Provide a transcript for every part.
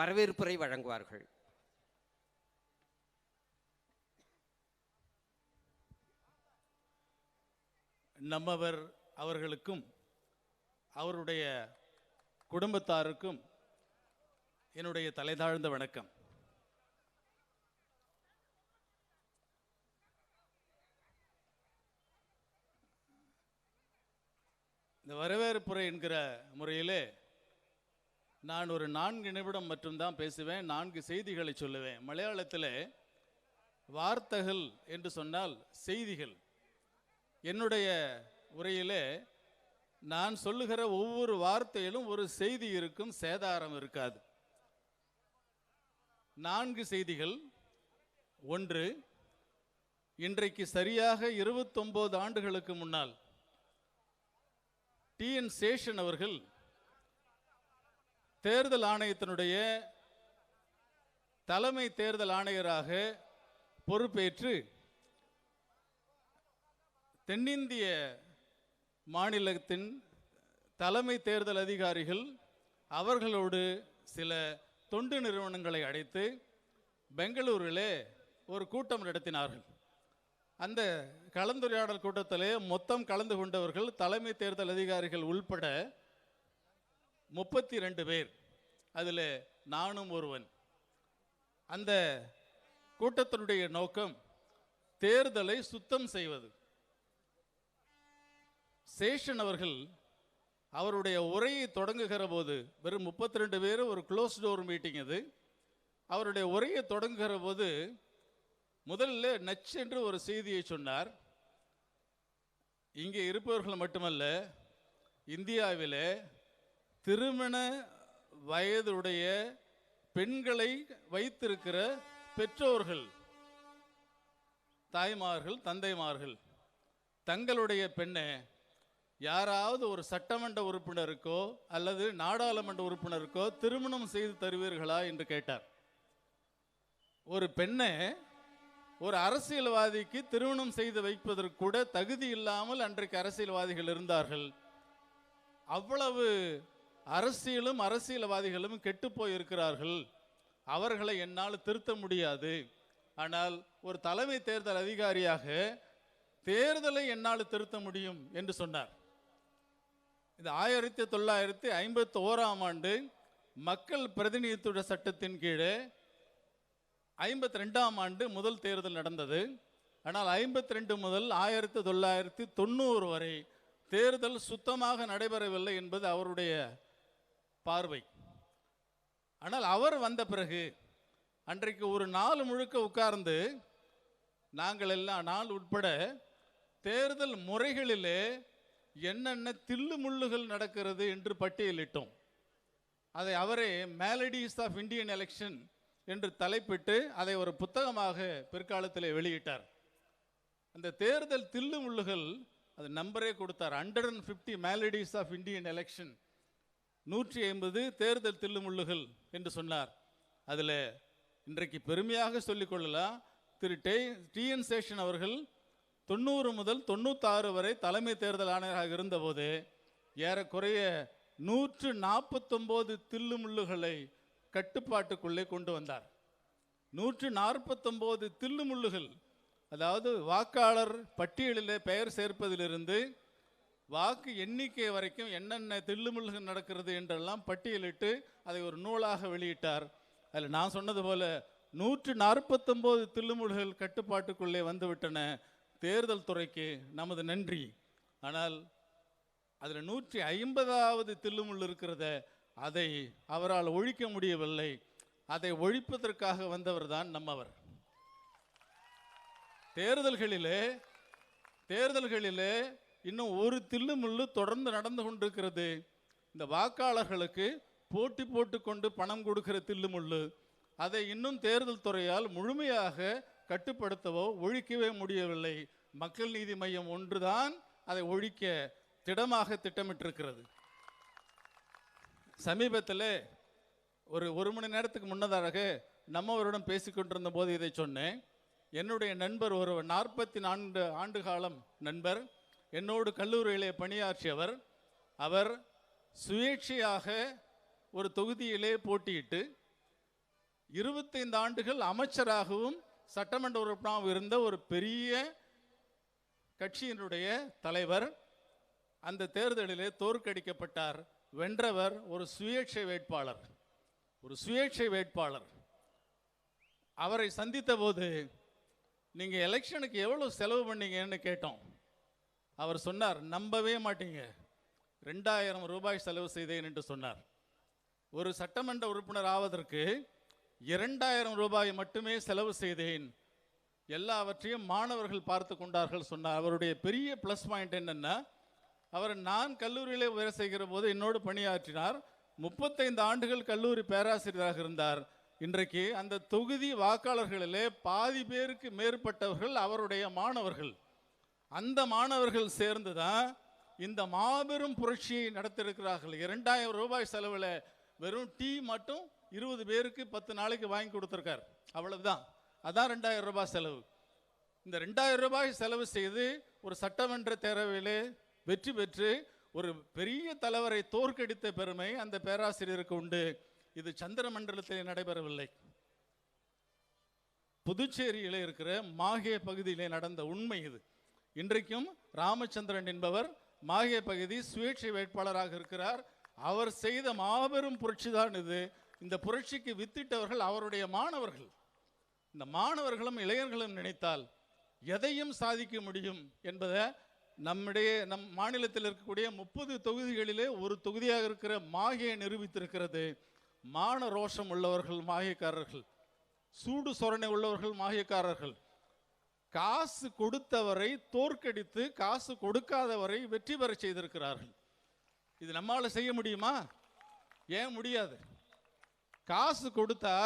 வரவேற்புரை வழங்குவார்கள். நம்மவர் அவர்களுக்கும் அவருடைய குடும்பத்தாருக்கும் என்னுடைய தலைதாழ்ந்த வணக்கம். இந்த வரவேற்புரை என்கிற முறையிலே நான் ஒரு நான்கு நிமிடம் மட்டும்தான் பேசுவேன் நான்கு செய்திகளை சொல்லுவேன். மலையாளத்தில் வார்த்தைகள் என்று சொன்னால் செய்திகள். என்னுடைய உரையிலே நான் சொல்லுகிற ஒவ்வொரு வார்த்தையிலும் ஒரு செய்தி இருக்கும் சேதாரம் இருக்காது. நான்கு செய்திகள். ஒன்று இன்றைக்கு சரியாக இருபத்தொம்போது ஆண்டுகளுக்கு முன்னால் டிஎன் சேஷன் அவர்கள் தேர்தல் ஆணையத்தினுடைய தலைமை தேர்தல் ஆணையராக பொறுப்பேற்று தென்னிந்திய மாநிலத்தின் தலைமை தேர்தல் அதிகாரிகள் அவர்களோடு சில தொண்டு நிறுவனங்களை அழைத்து பெங்களூரிலே ஒரு கூட்டம் நடத்தினார்கள். அந்த கலந்துரையாடல் கூட்டத்திலே மொத்தம் கலந்து கொண்டவர்கள் தலைமை தேர்தல் அதிகாரிகள் உள்பட முப்பத்தி ரெண்டு பேர். அதில் நானும் ஒருவன். அந்த கூட்டத்தினுடைய நோக்கம் தேர்தலை சுத்தம் செய்வது. சேஷன் அவர்கள் அவருடைய உரையை தொடங்குகிற போது வெறும் முப்பத்தி ரெண்டு பேர் ஒரு க்ளோஸ் டோர் மீட்டிங் அது. அவருடைய உரையை தொடங்குகிற போது முதல்ல நச்சென்று என்று ஒரு செய்தியை சொன்னார். இங்கே இருப்பவர்கள் மட்டுமல்ல இந்தியாவில் திருமண வயதுடைய பெண்களை வைத்திருக்கிற பெற்றோர்கள் தாய்மார்கள் தந்தைமார்கள் தங்களுடைய பெண்ணை யாராவது ஒரு சட்டமன்ற உறுப்பினருக்கோ அல்லது நாடாளுமன்ற உறுப்பினருக்கோ திருமணம் செய்து தருவீர்களா என்று கேட்டார். ஒரு பெண்ணை ஒரு அரசியல்வாதிக்கு திருமணம் செய்து வைப்பதற்கு கூட தகுதி இல்லாமல் அன்றைக்கு அரசியல்வாதிகள் இருந்தார்கள். அவ்வளவு அரசியலும் அரசியல்வாதிகளும் கெட்டுப்போய் இருக்கிறார்கள் அவர்களை என்னால் திருத்த முடியாது. ஆனால் ஒரு தலைமை தேர்தல் அதிகாரியாக தேர்தலை என்னால் திருத்த முடியும் என்று சொன்னார். இது ஆயிரத்தி தொள்ளாயிரத்தி ஐம்பத்தி ஓராம் ஆண்டு மக்கள் பிரதிநிதித்துவ சட்டத்தின் கீழே ஐம்பத்தி ரெண்டாம் ஆண்டு முதல் தேர்தல் நடந்தது. ஆனால் ஐம்பத்தி ரெண்டு முதல் ஆயிரத்தி தொள்ளாயிரத்தி தொண்ணூறு வரை தேர்தல் சுத்தமாக நடைபெறவில்லை என்பது அவருடைய பார்வை. ஆனால் அவர் வந்த பிறகு அன்றைக்கு ஒரு நாள் முழுக்க உட்கார்ந்து நாங்கள் எல்லாம் நாள் உட்பட தேர்தல் முறைகளிலே என்னென்ன தில்லு முள்ளுகள் நடக்கிறது என்று பட்டியலிட்டோம். அதை அவரே மேலடிஸ் ஆஃப் இந்தியன் எலெக்ஷன் என்று தலைப்பிட்டு அதை ஒரு புத்தகமாக பிற்காலத்தில் வெளியிட்டார். அந்த தேர்தல் தில்லு முள்ளுகள் அது நம்பரே கொடுத்தார். Hundred and fifty melodies of Indian election நூற்றி ஐம்பது தேர்தல் தில்லுமுள்ளுகள் என்று சொன்னார். அதில் இன்றைக்கு பெருமையாக சொல்லிக்கொள்ளலாம் திரு டே டிஎன் சேஷன் அவர்கள் தொண்ணூறு முதல் தொண்ணூத்தாறு வரை தலைமை தேர்தல் ஆணையராக இருந்தபோது ஏறக்குறைய நூற்று நாற்பத்தொம்போது தில்லுமுள்ளுகளை கட்டுப்பாட்டுக்குள்ளே கொண்டு வந்தார். நூற்று நாற்பத்தொம்போது தில்லுமுள்ளுகள் அதாவது வாக்காளர் பட்டியலிலே பெயர் சேர்ப்பதிலிருந்து வாக்கு எண்ணிக்கை வரைக்கும் என்னென்ன தில்லுமுள்ளுகள் நடக்கிறது என்றெல்லாம் பட்டியலிட்டு அதை ஒரு நூலாக வெளியிட்டார். அதில் நான் சொன்னது போல நூற்று நாற்பத்தொம்போது தில்லுமுள்ளுகள் கட்டுப்பாட்டுக்குள்ளே வந்துவிட்டன. தேர்தல் துறைக்கு நமது நன்றி. ஆனால் அதில் நூற்றி ஐம்பதாவது தில்லுமுள் இருக்கிறத அதை அவரால் ஒழிக்க முடியவில்லை. அதை ஒழிப்பதற்காக வந்தவர் தான் நம்மவர். தேர்தல்களிலே தேர்தல்களிலே இன்னும் ஒரு தில்லு முள்ளு தொடர்ந்து நடந்து கொண்டிருக்கிறது. இந்த வாக்காளர்களுக்கு போட்டி போட்டுக்கொண்டு பணம் கொடுக்கிற தில்லு முள்ளு அதை இன்னும் தேர்தல் துறையால் முழுமையாக கட்டுப்படுத்தவோ ஒழிக்கவே முடியவில்லை. மக்கள் நீதி மையம் ஒன்றுதான் அதை ஒழிக்க திடமாக திட்டமிட்டிருக்கிறது. சமீபத்தில் ஒரு ஒரு மணி நேரத்துக்கு முன்னதாக நம்மவருடன் பேசிக்கொண்டிருந்த போது இதை சொன்னேன். என்னுடைய நண்பர் ஒருவர் நாற்பத்தி நான்கு ஆண்டு காலம் நண்பர் என்னோடு கல்லூரியிலே பணியாற்றியவர் அவர் சுயேட்சையாக ஒரு தொகுதியிலே போட்டியிட்டு இருபத்தைந்து ஆண்டுகள் அமைச்சராகவும் சட்டமன்ற உறுப்பினராகவும் இருந்த ஒரு பெரிய கட்சியினுடைய தலைவர் அந்த தேர்தலிலே தோற்கடிக்கப்பட்டார். வென்றவர் ஒரு சுயேட்சை வேட்பாளர். ஒரு சுயேட்சை வேட்பாளர். அவரை சந்தித்த போது நீங்கள் எலெக்ஷனுக்கு எவ்வளோ செலவு பண்ணீங்கன்னு கேட்டோம். அவர் சொன்னார் நம்பவே மாட்டீங்க. ரெண்டாயிரம் ரூபாய் செலவு செய்தேன் என்று சொன்னார். ஒரு சட்டமன்ற உறுப்பினர் ஆவதற்கு இரண்டாயிரம் ரூபாய் மட்டுமே செலவு செய்தேன். எல்லாவற்றையும் மாணவர்கள் பார்த்து கொண்டார்கள் சொன்னார். அவருடைய பெரிய ப்ளஸ் பாயிண்ட் என்னென்னா அவர் நான் கல்லூரியிலே வேலை செய்கிற போது என்னோடு பணியாற்றினார். முப்பத்தைந்து ஆண்டுகள் கல்லூரி பேராசிரியராக இருந்தார். இன்றைக்கு அந்த தொகுதி வாக்காளர்களிலே பாதி பேருக்கு மேற்பட்டவர்கள் அவருடைய மாணவர்கள். அந்த மாணவர்கள் சேர்ந்து தான் இந்த மாபெரும் புரட்சியை நடத்திருக்கிறார்கள் இரண்டாயிரம் ரூபாய் செலவில் வெறும் டீ மட்டும் இருபது பேருக்கு பத்து நாளைக்கு வாங்கி கொடுத்துருக்கார். அவ்வளவுதான். அதான் ரெண்டாயிரம் ரூபாய் செலவு. இந்த ரெண்டாயிரம் ரூபாய் செலவு செய்து ஒரு சட்டமன்ற தேர்விலே வெற்றி பெற்று ஒரு பெரிய தலைவரை தோற்கடித்த பெருமை அந்த பேராசிரியருக்கு உண்டு. இது சந்திரமண்டலத்தில் நடைபெறவில்லை. புதுச்சேரியில் இருக்கிற மாகே பகுதியிலே நடந்த உண்மை இது. இன்றைக்கும் ராமச்சந்திரன் என்பவர் மாஹே பகுதி சுயேட்சை வேட்பாளராக இருக்கிறார். அவர் செய்த மாபெரும் புரட்சி தான் இது. இந்த புரட்சிக்கு வித்திட்டவர்கள் அவருடைய மாணவர்கள். இந்த மாணவர்களும் இளைஞர்களும் நினைத்தால் எதையும் சாதிக்க முடியும் என்பதை நம்முடைய நம் மாநிலத்தில் இருக்கக்கூடிய முப்பது தொகுதிகளிலே ஒரு தொகுதியாக இருக்கிற மாகியை நிரூபித்திருக்கிறது. மான ரோஷம் உள்ளவர்கள் மாகியக்காரர்கள் சூடு சொரணை உள்ளவர்கள் மாகியக்காரர்கள் காசு கொடுத்தவரை தோற்கடித்து காசு கொடுக்காதவரை வெற்றி பெற செய்திருக்கிறார்கள். இது நம்மால் செய்ய முடியுமா? ஏன் முடியாது? காசு கொடுத்தா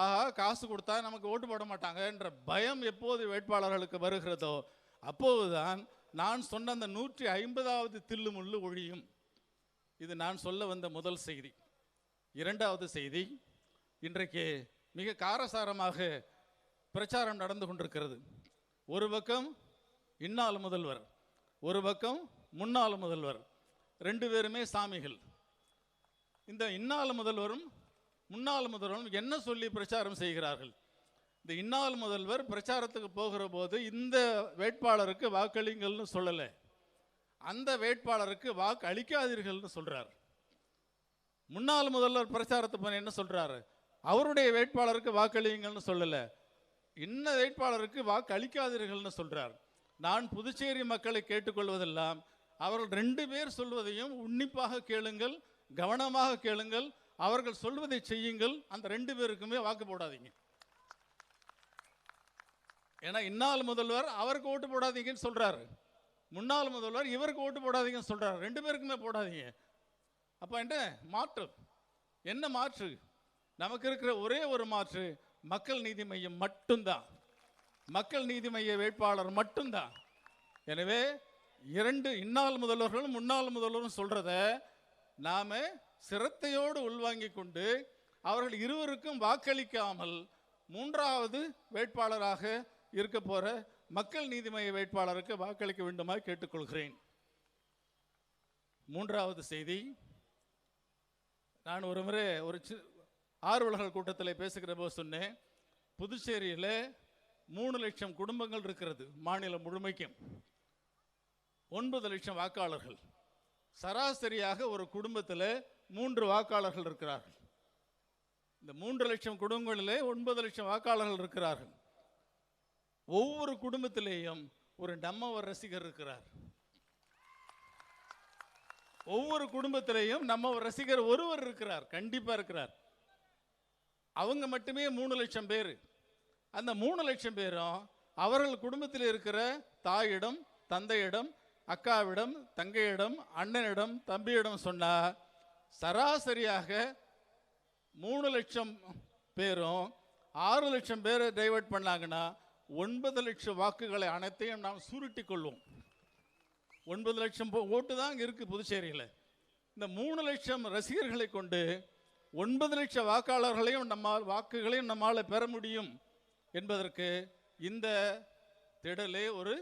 ஆஹா காசு கொடுத்தா நமக்கு ஓட்டு போட மாட்டாங்க என்ற பயம் எப்போது வேட்பாளர்களுக்கு வருகிறதோ அப்போதுதான் நான் சொன்ன அந்த நூற்றி ஐம்பதாவது தில்லு முள்ளு ஒழியும். இது நான் சொல்ல வந்த முதல் செய்தி. இரண்டாவது செய்தி இன்றைக்கு மிக காரசாரமாக பிரச்சாரம் நடந்து கொண்டிருக்கிறது. ஒரு பக்கம் இன்னால் முதல்வர் ஒரு பக்கம் முன்னாள் முதல்வர் ரெண்டு பேருமே சாமிகள். இந்த இன்னால் முதல்வரும் முன்னாள் முதல்வரும் என்ன சொல்லி பிரச்சாரம் செய்கிறார்கள்? இந்த இன்னால் முதல்வர் பிரச்சாரத்துக்கு போகிற போது இந்த வேட்பாளருக்கு வாக்களிங்கள்னு சொல்லலை. அந்த வேட்பாளருக்கு வாக்கு அளிக்காதீர்கள்னு சொல்கிறார் முன்னாள் முதல்வர் பிரச்சாரத்தை பண்ண என்ன சொல்கிறாரு அவருடைய வேட்பாளருக்கு வாக்களியுங்கள்னு சொல்லலை. இன்ன வேட்பாளருக்கு வாக்கு அளிக்காதீர்கள்னு சொல்கிறார் நான் புதுச்சேரி மக்களை கேட்டுக்கொள்வதெல்லாம் அவர்கள் ரெண்டு பேர் சொல்வதையும் உன்னிப்பாக கேளுங்கள் கவனமாக கேளுங்கள் அவர்கள் சொல்வதை செய்யுங்கள் அந்த ரெண்டு பேருக்குமே வாக்கு போடாதீங்க. ஏன்னா இன்னால் முதல்வர் அவருக்கு ஓட்டு போடாதீங்கன்னு சொல்றாரு. முன்னாள் முதல்வர் இவருக்கு ஓட்டு போடாதீங்கன்னு சொல்றாரு. ரெண்டு பேருக்குமே போடாதீங்க. அப்ப என்ன? மாற்று. என்ன மாற்று? நமக்கு இருக்கிற ஒரே ஒரு மாற்று. மக்கள் நீதி மையம் மட்டும்தான். மக்கள் நீதி மைய வேட்பாளர் மட்டும்தான். எனவே இரண்டு இன்னாள் முதல்வர்களும் முன்னாள் முதல்வரும் சொல்றத நாம சிரத்தையோடு உள்வாங்கி கொண்டு அவர்கள் இருவருக்கும் வாக்களிக்காமல் மூன்றாவது வேட்பாளராக இருக்க போகிற மக்கள் நீதி மைய வேட்பாளருக்கு வாக்களிக்க வேண்டுமா கேட்டுக்கொள்கிறேன். மூன்றாவது செய்தி. நான் ஒரு முறை ஒரு சி ஆர்வலர்கள் கூட்டத்தில் பேசுகிற போது சொன்னேன் புதுச்சேரியில் மூணு லட்சம் குடும்பங்கள் இருக்கிறது மாநிலம் முழுமைக்கும். ஒன்பது லட்சம் வாக்காளர்கள். சராசரியாக ஒரு குடும்பத்தில் மூன்று வாக்காளர்கள் இருக்கிறார்கள். இந்த மூன்று லட்சம் குடும்பங்களிலே ஒன்பது லட்சம் வாக்காளர்கள் இருக்கிறார்கள். ஒவ்வொரு குடும்பத்திலேயும் ஒரு நம்மவர் ரசிகர் இருக்கிறார். ஒவ்வொரு குடும்பத்திலேயும் நம்ம ஒரு ரசிகர் ஒருவர் இருக்கிறார் கண்டிப்பாக இருக்கிறார். அவங்க மட்டுமே மூணு லட்சம் பேர். அந்த மூணு லட்சம் பேரும் அவர்கள் குடும்பத்தில் இருக்கிற தாயிடம் தந்தையிடம் அக்காவிடம் தங்கையிடம் அண்ணனிடம் தம்பியிடம் சொன்னால் சராசரியாக மூணு லட்சம் பேரும் ஆறு லட்சம் பேரை டைவர்ட் பண்ணாங்கன்னா ஒன்பது லட்சம் வாக்குகளை அனைத்தையும் நாம் சுருட்டி கொள்வோம். ஒன்பது லட்சம் போ- ஓட்டு தான் இங்கே இருக்குது புதுச்சேரியில். இந்த மூணு லட்சம் ரசிகர்களை கொண்டு ஒன்பது லட்சம் வாக்காளர்களையும் நம்மால் வாக்குகளையும் நம்மால் பெற முடியும் என்பதற்கு இந்த திடலே ஒரு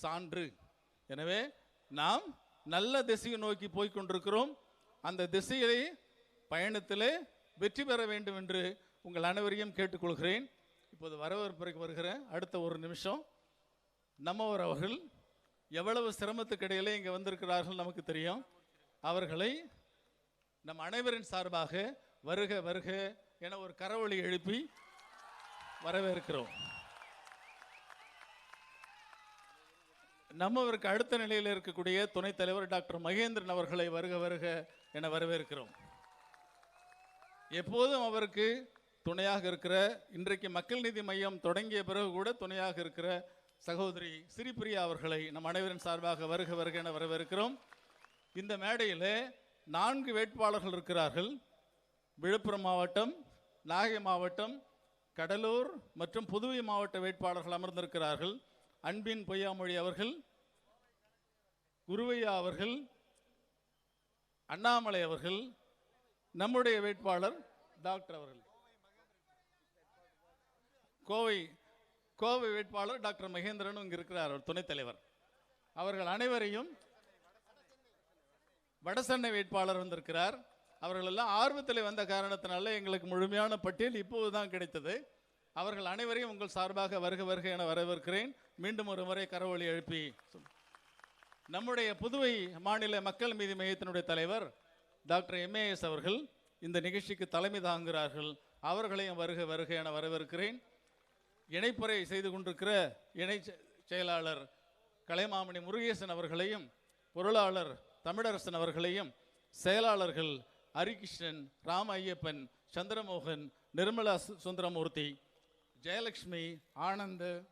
சான்று. எனவே நாம் நல்ல திசையை நோக்கி போய்கொண்டிருக்கிறோம் அந்த திசையிலே பயணத்திலே வெற்றி பெற வேண்டும் என்று உங்கள் அனைவரையும் கேட்டுக்கொள்கிறேன். இப்போது வரவேற்புரைக்கு வருகிற அடுத்த ஒரு நிமிஷம். நம்மவர் அவர்கள் எவ்வளவு சிரமத்துக்கு இடையிலே இங்கே வந்திருக்கிறார்கள் நமக்கு தெரியும். அவர்களை நம் அனைவரின் சார்பாக வருக வருக என ஒரு கரவொலி எழுப்பி வரவேற்கிறோம். நம்மவருக்கு அடுத்த நிலையில் இருக்கக்கூடிய துணைத் தலைவர் டாக்டர் மகேந்திரன் அவர்களை வருக வருக என வரவேற்கிறோம். எப்போதும் அவருக்கு துணையாக இருக்கிற இன்றைக்கு மக்கள் நீதி மையம் தொடங்கிய பிறகு கூட துணையாக இருக்கிற சகோதரி சிறிபிரியா அவர்களை நம் அனைவரின் சார்பாக வருக வருக என வரவேற்கிறோம். இந்த மேடையில் நான்கு வேட்பாளர்கள் இருக்கிறார்கள். விழுப்புரம் மாவட்டம் நாகை மாவட்டம் கடலூர் மற்றும் புதுவை மாவட்ட வேட்பாளர்கள் அமர்ந்திருக்கிறார்கள். அன்பின் பொய்யாமொழி அவர்கள் குருவையா அவர்கள் அண்ணாமலை அவர்கள் நம்முடைய வேட்பாளர் டாக்டர் அவர்கள். கோவை கோவை வேட்பாளர் டாக்டர் மகேந்திரன் இங்கு இருக்கிறார் அவர் துணைத் தலைவர். அவர்கள் அனைவரையும் வடசென்னை வேட்பாளர் வந்திருக்கிறார். அவர்கள் எல்லாம் ஆர்வத்தில் வந்த காரணத்தினால எங்களுக்கு முழுமையான பட்டியல் இப்போது தான் கிடைத்தது. அவர்கள் அனைவரையும் உங்கள் சார்பாக வருக வருக என வரவேற்கிறேன். மீண்டும் ஒரு முறை கரவொலி எழுப்பி நம்முடைய புதுவை மாநில மக்கள் மீதி மையத்தினுடைய தலைவர் டாக்டர் எம்ஏஎஸ் அவர்கள் இந்த நிகழ்ச்சிக்கு தலைமை தாங்குகிறார்கள். அவர்களையும் வருக வருக என வரவேற்கிறேன். இணைப்புரை செய்து கொண்டிருக்கிற இணை செ- செயலாளர் கலைமாமணி முருகேசன் அவர்களையும் பொருளாளர் தமிழரசன் அவர்களையும் செயலாளர்கள் ஹரிகிருஷ்ணன் ராம ஐயப்பன் சந்திரமோகன் நிர்மலா சு- சுந்தரமூர்த்தி ஜெயலக்ஷ்மி ஆனந்த்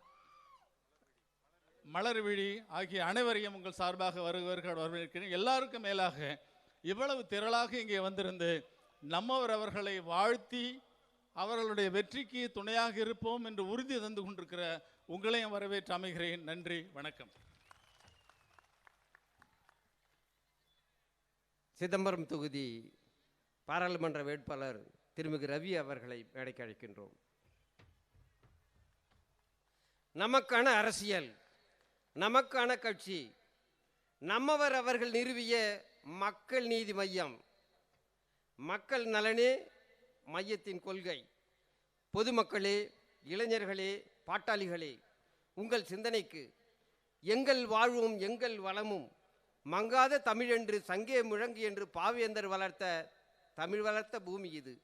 மலர்விழி ஆகிய அனைவரையும் உங்கள் சார்பாக வருகிறவர்கள் வரவேற்கிறேன். எல்லாருக்கும் மேலாக இவ்வளவு திரளாக இங்கே வந்திருந்து நம்மவர் அவர்களை வாழ்த்தி அவர்களுடைய வெற்றிக்கு துணையாக இருப்போம் என்று உறுதி தந்து கொண்டிருக்கிற உங்களையும் வரவேற்று அமைகிறேன். நன்றி வணக்கம். சிதம்பரம் தொகுதி பாராளுமன்ற வேட்பாளர் திருமிகு ரவி அவர்களை மேடைக்கு அழைக்கின்றோம். நமக்கான அரசியல் நமக்கான கட்சி நம்மவர் அவர்கள் நிறுவிய மக்கள் நீதி மையம் மக்கள் நலனே மையத்தின் கொள்கை. பொதுமக்களே இளைஞர்களே பாட்டாளிகளே உங்கள் சிந்தனைக்கு எங்கள் வாழ்வும் எங்கள் வளமும் மங்காத தமிழென்று சங்கே முழங்கு என்று பாவேந்தர் வளர்த்த தமிழ் வளர்த்த பூமி இது.